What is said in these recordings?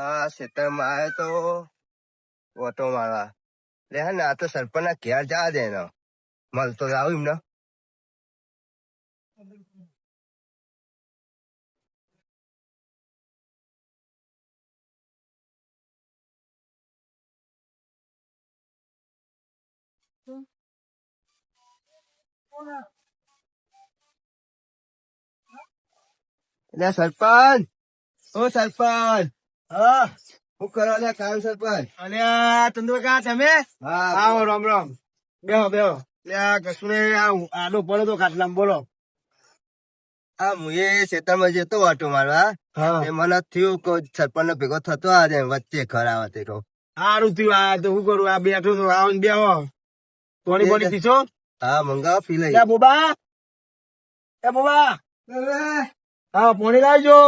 આ ખેતરમાં આવ્યો તો ઓટો મારવા લે હા, ના તો સરપંચ ના ઘેર જા દે ને મળતો જ આવું એમને. લે સરપંચ! ઓ સરપંચ! હા શું કરો લે કામ સરપંચ. અને ચંદ્રકા તમે? હા. આવો રામ રામ. બેહો બેહો. લે આ કશું નહીં આ આડો પડો તો ખાટલામાં બોલો. આ હું એ ખેતરમાં જતો ઓટો મારવા. એ મને થયું કે સરપંચ ભેગો થતો આજે વચ્ચે ઘર આવે તે તો સારું થયું આ તો શું કરું આ બેઠો તો આવો ને બેહો. કોની કોની પીછો? હા મંગાવો પી લઈ. બોબા! એ બોબા! હા પોણી લાવજો.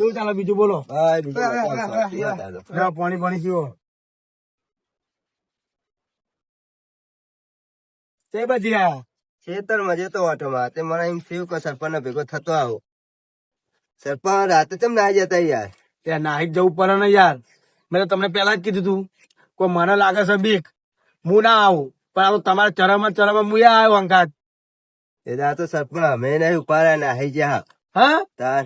શું ચાલે બીજું બોલો. પાણી પાણી પીવો તે પછી આ ખેતરમાં જતો ઓટોમાં તે મને એમ થયું કે સરપંચ ભેગો થતો આવો. સરપંચ રાતે તેમ ના જતા યાર? ત્યાં નાહી જવું પડે ને યાર. મેં તો તમને પેલા જ કીધું તું કોઈ મને લાગે છે બીક હું ના આવું. પણ આવું તમારા ચરામાં ચરામાં હું આવ્યો અંકાત એ તો સરપંચ અમે નહીં ઉપાડ્યા નાહી જા હા? તાર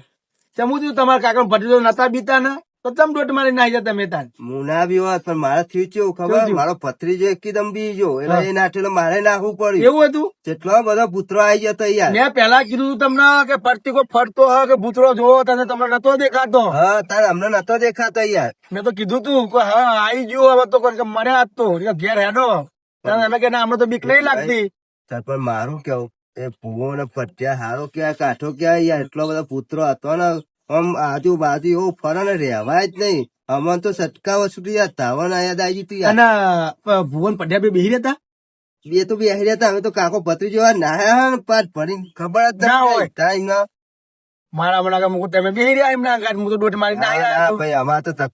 ચમ હું તમારા કાકા ભટીજો નતા બીતા ને તો તમ દોટ મારી નાઈ જતા મેં તાન મુના બી વાત પણ મારે થયું કેવું ખબર? મારો ભત્રીજો એકદમ બીજો એટલે એ નાઠેલો મારે નાખવું પડ્યું. એવું હતું? જેટલો બધા પુત્રો આવી જતા યાર. મેં પેલા કીધું તમને કે ફરતી કોઈ ફરતો હોય કે ભૂતરો જોવો તને તમને નતો દેખાતો? હા તારે અમને નતો દેખાતો યાર. મેં તો કીધું તું કે હા આવી ગયો હવે તો મરે આજ તો. ઘેર હેડો. તમે કે ના અમને તો બીક નહીં લાગતી. પણ મારું કેવું? એ ભૂવો ને ફટ્યા હારો ક્યાં કાઠો ક્યાં યાર? એટલો બધો પુત્રો હતો ને આમ આજુબાજુ એવું ફરે ને રહેવાય જ નહીં. અમને તો સટકાવા છૂટી યાર તાવન યાદ આવી તું યાર. અને ભુવન પઢિયા બે બેહી રહેતા? બે તો બેહી રહેતા અમે તો કાકો પતરી જોવા ના પાટ ભરી ખબર જ ના ના હોય. ના મારા મને કે મુકુ તમે બેહી રહ્યા એમના ગાંઠ મુ તો દોઢ મારી ના આયા ભાઈ અમાર તો જ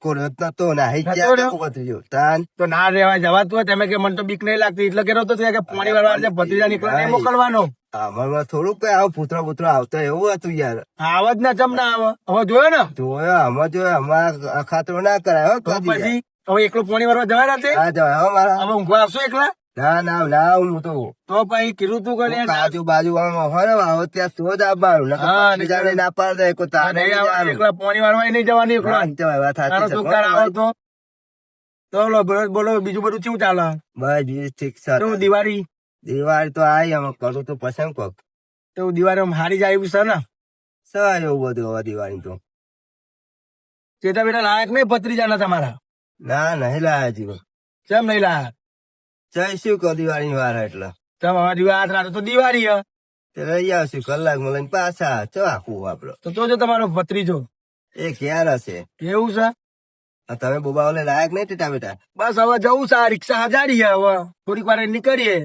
નતો નાહી જ નતો ગયા રહ્યો? કાકો તાન. તો ના રેવા જવાતું હોય તમે કે મને તો બીક નહીં લાગતી. એટલે કેરો તો કે પાણી વાળવા જે ભત્રીજા નીકળે નહીં મોકલવાનો. અમારમાં થોડુંક કઈ આવો પુત્ર પુત્ર આવતા એવું હતું યાર. આવત ના ચમ ના આવે. હવે જોયો ને? જોયો અમે જોયો અમારા અખાતરો ના કરાય તો પછી હવે એકલો પાણી વાળવા જવા રાતે હા જવાય હવે મારા. હવે ઊંઘવા આવશો એકલા? ના ના ના હું તો. તો પછી કીધું તું કરે આજુ બાજુ આવો ત્યાં તો જ આવવાનું. હા, બીજાને ના પાડ દે કો તારે એકલા પાણી વાળવા નહીં જવાની એકલો. અંતે વાત સાચી છે. છોકરા આવો તો? તો બોલો બોલો, બીજું બધું શું ચાલે? બસ બીજું ઠીક છે. તો દિવાળી? દિવાળી તો આવી અમે કરું તો પસંદ કોક. તો દિવાળી હારી જાય છે ને? સર એવું બધું હવે દિવાળી તો. ચેતા બેટા લાયક નહીં ભત્રીજાના તમારા? ના નહીં લાયા જીવન કેમ નહીં લાયક જય શું કહો દિવાળી વાર એટલે. તમે વાત રાતે તો દિવાળી હે. તે રહી આવશું કલાકમાં લઈને પાછા. ચો આખું આપડે તો જોજો તમારો ભત્રીજો. એ ક્યાં હશે એવું છે? તમે બોબા ઓલે લાયક નહીં ટેટા બેટા. બસ હવે જવું છે આ રિક્ષા હજારી હવે. થોડીક વાર નીકળીએ.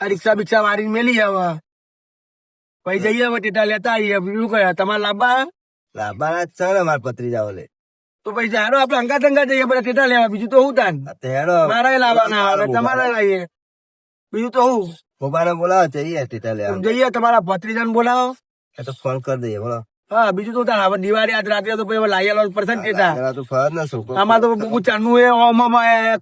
આ રિક્ષા બિક્ષા મારી મેલી હવે. પછી જઈએ હવે ટેટા લેતા આવીએ. બીજું કયા તમારે લાંબા છે ને મારા પત્રીજા ઓલે તો પછી ચાલો આપડે અંગા તંગા જઈએ બધા ટેટા લેવા. બીજું તો હું તાન? મારા લાવવાના તમારે લાવીએ. બીજું તો હું? બોબાને બોલાવો જઈએ ટીટા લેવા. જઈએ તમારા ભત્રીજાને બોલાવો. એ તો ફોન કરી દઈએ બોલો. હા બીજું તો તાર હવે દિવાળી આજ રાત્રે તો પછી હવે લાયેલો પડશે ને ટેટા તો ફરજ ના છોકરો. આમાં તો બહુ ચાનું એ ઓમ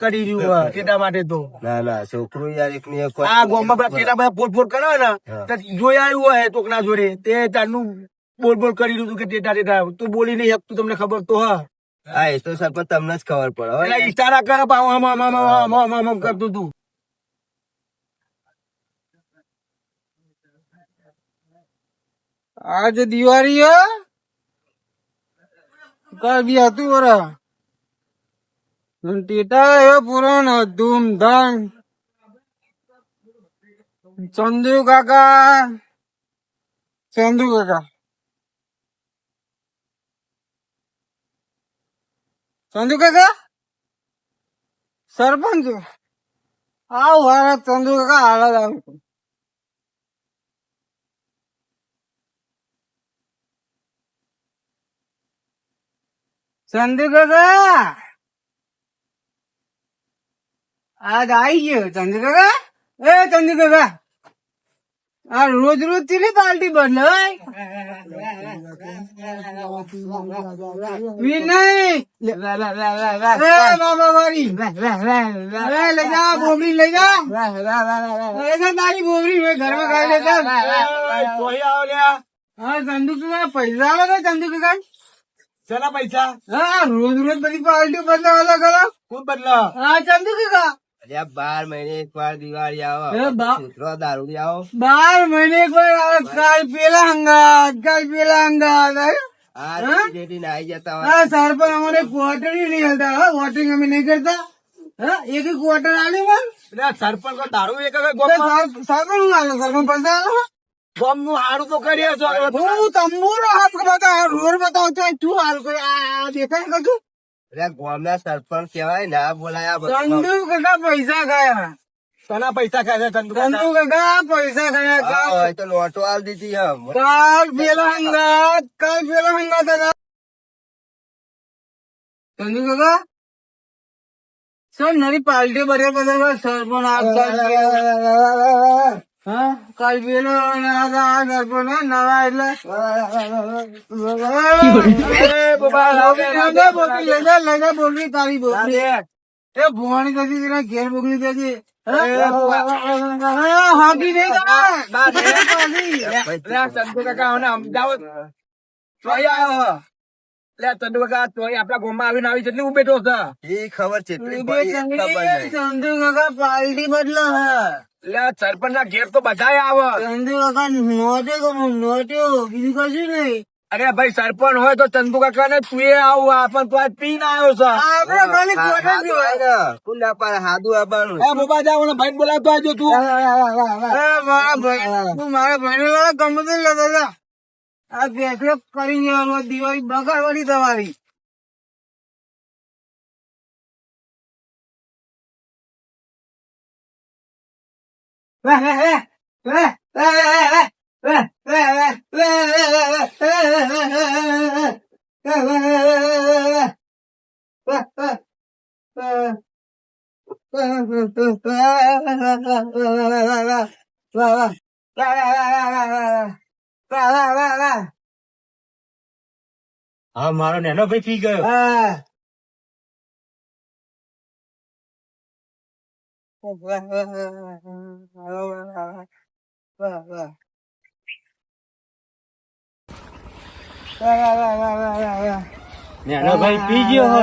કરી રહ્યું ટેટા માટે તો. ના ના છોકરું યાર એક ની આ ગોમમાં બધા ટેટા બધા ફોડ ફોડ કરે ને તો જોઈ આવ્યું હોય તોકના જોડે તે ચાનું બોલ બોલ કરી રહ્યું હતું કે ટેટા ટેટા તું બોલી નહીં શકતું તમને ખબર તો હા. હા એ તો સરપંચ તમને જ ખબર પડે એટલે ઇશારા કરે પાછું આમ આમ આમ આમ આમ આમ કરતું તું આજ દિવાળી કઈ બી હતું બરા ટેટા એ પુરાણ ધૂમધામ. ચંદુ કાકા. ચંદુ કાકા. ચંદુ કાકા? સરપંચ? આવ હારા ચંદુ કાકા, હાલ જ આવું ચંદુ કાકા? આજ આવી ગયો ચંદુ કાકા? એ ચંદુ કાકા આ રોજ રોજ ચીલી પાલટી બદલાય વિનય. લઈ જા બોબડી લઈ જા. તારી બોબડી મેં ઘરમાં ખાઈ લેતા આવો હા ચંદુ પૈસા આલો તો ચંદુ કાકા ચલા પૈસા? હા રોજ રોજ બધી પાર્ટી બદલાવ અલગ અલગ ખૂબ બદલા હા ચંદુ કાકા અલ્યા બાર મહિને એક વાર દિવાળી આવે. છોકરો દારૂ આવો. બાર મહિને એક વાર આવે કાલ પેલા હંગાત કાલ પેલા હંગાત હા? સરપંચ અમારે ક્વાર્ટર નહીં હલતા વોટિંગ અમે નહીં કરતા. હા? એક ક્વાર્ટર આલી મન સરપંચ કો દારૂ એક તો ગોમ સર- સરપંચ હું આલો સરપંચ પૈસા આલો ગોમનું હારું તો કરીએ હું તંબુરો હાથ બતાવ રોડ બતાવ તો તું હાલ આ દેખાય કશું ગામના સરપંચ કેવાય ના બોલાયા બધા. ચંદુ કાકા પૈસા ખાયા સના પૈસા ખાય છે ચંદુ ચંદુ કાકા પૈસા ખાયા હા, કાલ હોય તો લોટો આલ દીધી હમ કાલ પેલા હંગાત કાલ પેલા હંગાત હતા ચંદુ કાકા સર નરી પાર્ટી બરે બધા સરપંચ આપતા હા કાલ હા, નવા એટલે એ બાબા, લાવ કે લઈ જા બોકડી, લઈ જા, લઈ જા બોકડી, તારી બોકડી. એ ભુવાની કદી તેના ઘેર બોકડી થતી હાકી નહીં કાકા અમદાવાદ આવ્યો લે ચંદુ તોય આપડા ગામમાં આવીને આવી જેટલી હું બેઠો છે. એ ખબર છે એટલી બે બધી ખબર ચંદ્રી, નહીં. ચંદુ કાકા પાર્ટી બદલો લે સરપંચ ના ઘેર તો બધાય આવે. ચંદુ નોટે નોટ્યો બીજું કશું નહીં. અરે ભાઈ સરપંચ હોય તો ચંદુ કાકા ને તું એ આવું આપણ તો આજ પીને આવ્યો છે. આપડે ખાલી હા, કોટા જોવાય. હોય. પર હાદું આવવાનું. એ બાબા જાવ ને ભાઈ બોલાવતો આવજો તું. મારા ભાઈ તું મારા ભાઈ વાળા ગમે તે લેતો આ ફેસલો કરી દેવાનું દિવાળી બગાડવાની તમારી હા મારો નેનો ભાઈ પી ગયો નેનો ભાઈ પી ગયો હો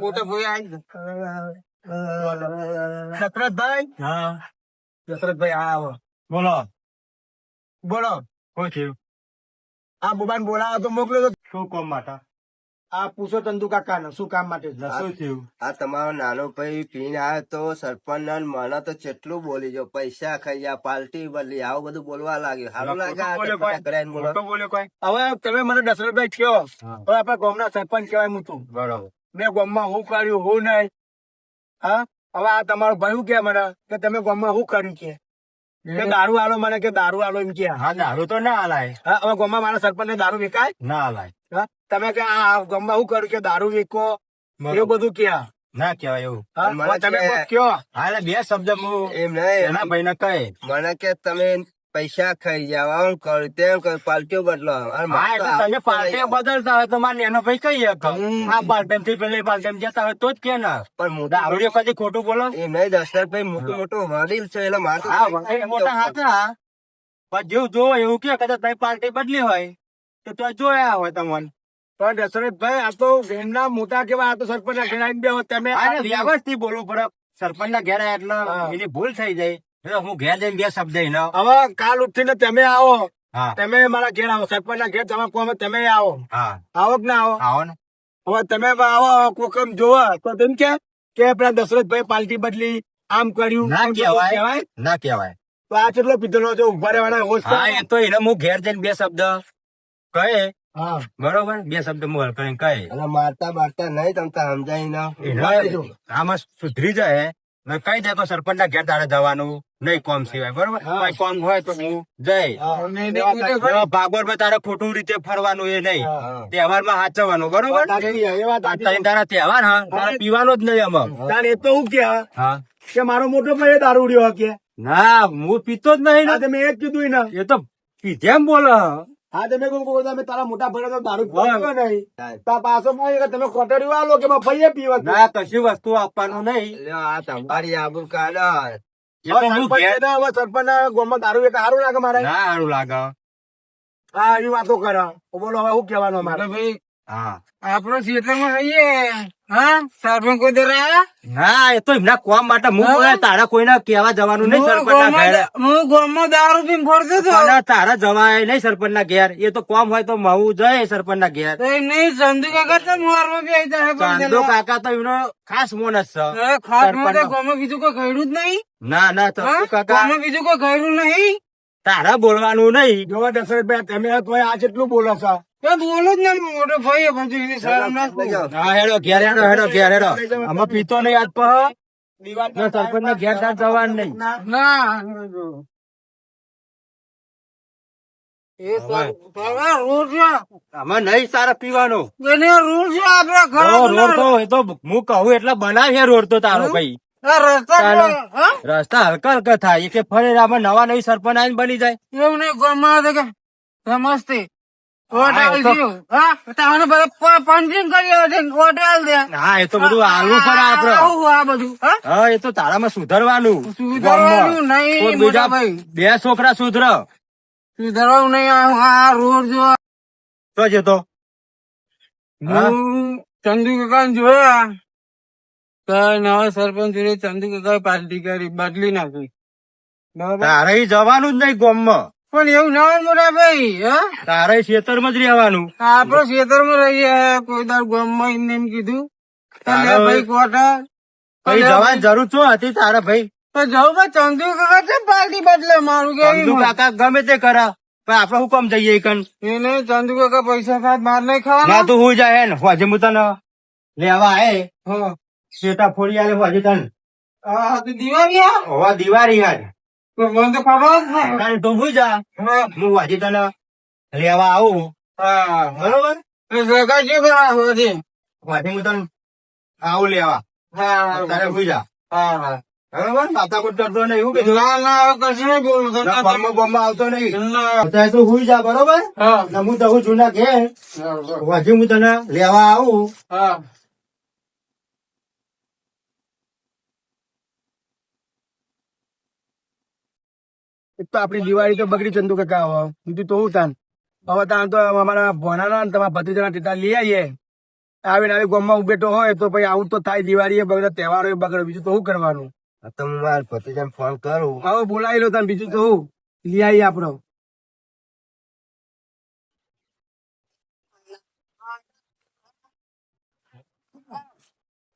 મોટા ભાઈ આવી દશરથભાઈ હા દશરથભાઈ આવો બોલો બોલો શું થયું આ બોબાને બોલાવો તો મોકલ્યો તો શું કોમ માટે આ પૂછો ચંદુ કાકા શું કામ માટે? શું થયું? આ તમારો નાનો ભાઈ પીન આવ્યો તો સરપંચ ને મને તો કેટલું બોલી જો પૈસા ખાઈ ગયા પાર્ટી બદલી આવું બધું બોલવા લાગ્યું. સારું લાગે હવે તમે મને દશરથભાઈ કયો હવે આપડા ગામ ના સરપંચ કહેવાય હું તું. બરોબર. મેં ગામમાં હું કર્યું હું નહીં. હા? હવે આ તમારો ભાઈ શું કે મને? કે તમે ગામમાં હું કર્યું કે? કે દારૂ આલો મને કે દારૂ આલો એમ કે. હા દારૂ તો ના હલાય હા હવે ગામમાં મારા સરપંચ ને દારૂ વેકાય? ના હલાય તમે કે આ ગામમાં હું કર્યું કે દારૂ વેકો? એવું બધું ક્યાં ના કેવાય એવું. તમે કે- કયો? હા બે શબ્દ હું એમ નહીં. એના ભાઈ ને કહે. મને કે તમે પૈસા ખાઈ જવા આમ તેમ કર્યું પાલટીઓ બદલો હા તમે આવું બદલતા હોય તો મારે એનો ભાઈ કહીએ આ પાર્ટી થી પેલી પાર્ટી જતા હોય તો જ કે ના. પણ મોટા દારૂડિયો કદી ખોટું બોલો? એમ નહીં દશરથભાઈ મોટું મોટું વડીલ છે એટલે મારે હા મોટા હતા પણ જેવું જોવો એવું કે કદાચ તમે પાર્ટી બદલી હોય તો તો જોયા હોય તમને. પણ દશરથભાઈ આ તો ગામના મોટા કેવા આ તો સરપંચ ના ઘેર બેહો તમે વ્યવસ્થિત બોલવું પડે. સરપંચ ના ઘેર એટલે એની ભૂલ થઈ જાય. હું ઘેર જઈને બે શબ્દ એને હવે કાલ ઉઠીને તમે આવો. હા. તમે મારા ઘેર આવો. સરપંચ ના ઘેર તમે કોમ તમે આવો. હા. આવો કે ના આવો? આવો ને. હવે તમે આવો કોકમ જોવા. તો તેમ કે કે પેલા દશરથભાઈ પાલટી બદલી આમ કર્યું. ના કેવાય કહેવાય. ના કહેવાય. તો આ કેટલો પીધેલો છે ઊભા રહેવાના હોશ હા તો એને હું ઘેર જઈને બે શબ્દ કહે. હા. બરોબર? બે શબ્દ હું હલ કરીને કહે. મારતા મારતા નહીં તમતા સમજાય ના આમાં સુધરી જાય. કઈ કહી દે કે સરપંચ ના ઘેર તારે જવાનું. નહીં કોમ સિવાય બરોબર? કોઈ કોમ હોય તો હું જઈ ભાગવતમાં તારે ખોટું રીતે ફરવાનું એ નહીં. તહેવારમાં હાચવવાનું બરોબર? તારે તહેવાર હા. તારે પીવાનો જ નહીં અમાર એ તો હું કે કે મારો મોટો ભાઈ દારૂ ઉડ્યો કે. ના હું પીતો જ નહીં ને. તમે એ જ કીધું ને એ તો પીધેમ બોલે હા. તમે કોઈ તમે તારા મોટા ભાઈ તો દારૂ પીવો નહીં? તા પાછો તમે કોટડીઓ આલો કે ભાઈએ પીવા ના કશી વસ્તુ આપવાનું નહીં. આ તમારી આબુ કાઢો. મારે. ભાઈ હા. આપણો ક્ષેત્રમાં હઈએ. હા સરપંચ કોઈ ના એ તો એમના કોમ માટે હું તારા કોઈને કહેવા જવાનું નહીં ઘેર. હું ગામમાં દારૂ પીને ફરતો હતો તારા જવાય નહીં સરપંચ ના ઘેર. એ તો કોમ હોય તો મહુ જાય સરપંચ ના ઘેર નહીં ચંદુ કાકા તો મારવા બી આવી જાય ચાંદો કાકા તો એમનો ખાસ મોન જ છે ખાસમાં તો બીજું કોઈ કર્યું જ નહીં? ના ના? ચંદુ કાકા? બીજું કોઈ કર્યું નહીં? તારા બોલવાનું નહીં. જોવા દશરથભાઈ તમે તો આ જેટલું બોલો છો. બોલો જ નહીં મોટો ભાઈ એની શરમ ના હેડો ઘેર હેડો હેડો ઘેર હેડો. આમાં પીતો નહીં આજ પર સરપંચ ના ઘેર જવાનું નહીં. ના રોડ તો હું કહું એટલે બનાવે રોડ તો તારો ભાઈ. રસ્તા હલકા હલકા થાય. કે ફરે આપણે નવા નવી સરપંચ આવીને બની જાય. એવું નહીં ગામમાં કે સમજતે. સુધરવાનું. બે છોકરા સુધર. સુધારવાનું નહીં આ રોડ જો તો જતો. હા? હું ચંદુ કાકા જોયા. તો નવા સરપંચ જોડે ચંદુ પાર્ટી કરી બદલી નાખી. તારે જવાનું જ નહીં ગોમમાં. પણ એવું ના હોય મોટા ભાઈ તારે ખેતરમાં જ રહેવાનું. આપડે ખેતરમાં રહીએ કોઈ દાર ગોમમાં એમ કીધું. ભાઈ કોટા? જવાની જરૂર શું હતી તારા ભાઈ? તો જવું ભાઈ ચંદુ કાકા છે પાર્ટી બદલે? મારું કે ચંદુ કાકા ગમે તે કરા પણ આપડે હું કામ જઈએ કન એને ચંદુ કાકા પૈસા ખાત માર નહીં ના ખાવાના તું હું જાય ને હોજે હું તને લેવા આય. હા. શેટા ફોડી આલે હોજે તને. દિવાળી આ? હોવા દિવાળી તો મને તો ખબર તારે તું ભૂ જા. હા. હું હોજે તને લેવા આવું. હા. બરોબર? શું કરવા છે હોજે? હું તને આવું લેવા. હા તારે ભૂ જા. બરોબર? માતા કોઈ કરતો નહીં એવું કીધું ના ના કશું નહીં બોલું બોમ્બમાં બોમ્બમાં આવતો નહીં. ના. તું તો જા બરોબર? હા. હું તો જૂના ઘેર. હજી હું તને લેવા આવું. એક તો આપડી દિવાળી તો બગડી ચંદુ કાકા હવે બીજું તો હું તાન? હવે તાન તો અમારા ભોનાના ને તમારા ભત્રીજાના ટેટા લઈ આવીએ. આવીને આવી ગામમાં ઉભેટો હોય તો પછી આવું તો થાય દિવાળી બગડે તહેવારો બગડે. બીજું તો શું કરવાનું? આ તો હું મારા ભત્રીજાને ફોન કરું. હવે બોલાવી લો તાન બીજું તો હું? લઈ આવીએ આપડો.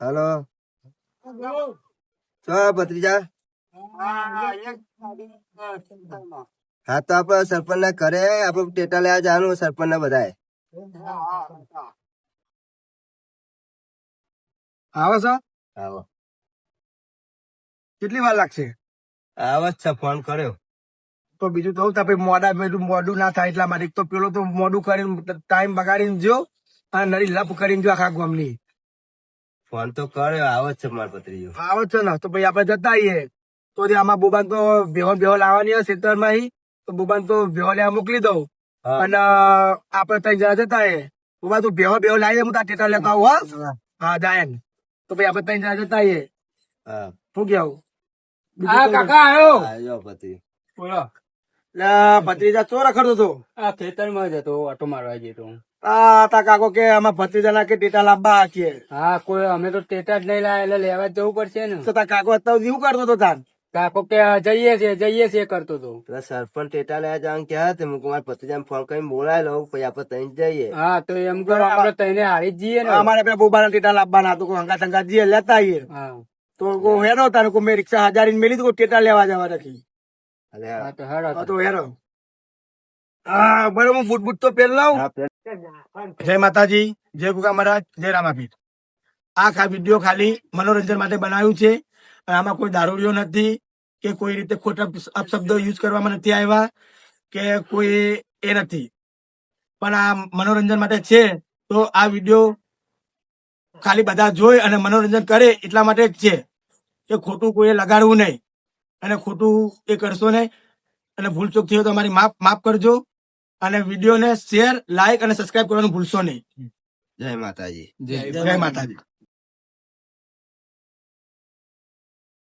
હલો. ચો ભત્રીજા? હા તો આપડે સરપંચ ના ઘરે આપડે ટેટા લેવા જવાનું સરપંચ ના બધા આવો છો? આવો. કેટલી વાર લાગશે? આવો જ છે ફોન કર્યો. તો બીજું તો પછી મોડા બધું મોડું ના થાય એટલા માટે. તો પેલો તો મોડું કરીને ટાઈમ બગાડીને જો અને નરી લપ કરીને જો આખા ગામની. ફોન તો કર્યો આવો જ છે મારા ભત્રીજો. આવે છે ને તો પછી આપણે જતા આવીએ. તો જે આમાં બોબાન તો ભેહો ભેહો લાવવાની હોય ખેતરમાં તો બોબાન તો ભેહો લેવા મોકલી દઉં. અને આપડે ત્રણ જણા જતા આવીએ બોબા તું ભેહો ભેહો લાવી દે હું તાર ટેટા લેતા આવું હો. હા. જાય તો ભાઈ આપડે ત્રણ જણા જતા આવીએ શું કેવું હા કાકા આવ્યો આવ્યો ભત્રી બોલો. ભત્રીજા ચો રખડતો હતો? આ ખેતરમાં જ હતો ઓટો મારવા જતો આ તા કાકો કે આમાં ભત્રીજાના કે ટેટા લાવવા કે હા કોઈ અમે તો ટેટા જ નહીં લાયા એટલે લેવા જવું પડશે ને. તો તા કાકો અત્યાર શું કરતો હતો તાન. કાકો કે જઈએ છે જઈએ છે કરતો તો પેલા સરપંચ ટેટા લયા જવાનું ક્યાં તે હું મારા ભત્રીજાને ફોન કરીને બોલાવી લઉં પછી આપણે તઈ જઈએ હા તો એમ કરો આપડે તઈને હારી જ જઈએ ને અમારે પેલા બોબાના ટેટા લાવવાના તો કોઈ હંગા તંગા જઈએ લેતા આવીએ હા તો કો હેરો તારે કો મેં રિક્ષા હજારી મેલી તો કોઈ ટેટા લેવા જવા નથી અલે હા તો હેડો હા તો હેરો હા બરોબર હું બુટ બુટ તો પહેર લઉં હા, પેલા જય માતાજી જય ગુગા મહારાજ જય રામાપીર આ ખા વીડિયો ખાલી મનોરંજન માટે બનાવ્યું છે અને આમાં કોઈ દારૂડિયો નથી કે કોઈ રીતે ખોટા અપશબ્દો યુઝ કરવામાં નથી આવ્યા કે કોઈ એ નથી. પણ આ મનોરંજન માટે છે તો આ વીડિયો ખાલી બધા જોઈ અને મનોરંજન કરે એટલા માટે જ છે કે ખોટું કોઈએ લગાડવું નહીં અને ખોટું એ કરશો નહીં અને ભૂલચૂક થયો હોય તો અમારી માફ માફ કરજો અને વિડીયોને શેર લાઈક અને સબસ્ક્રાઇબ કરવાનું ભૂલશો નહીં. જય માતાજી. જય માતાજી.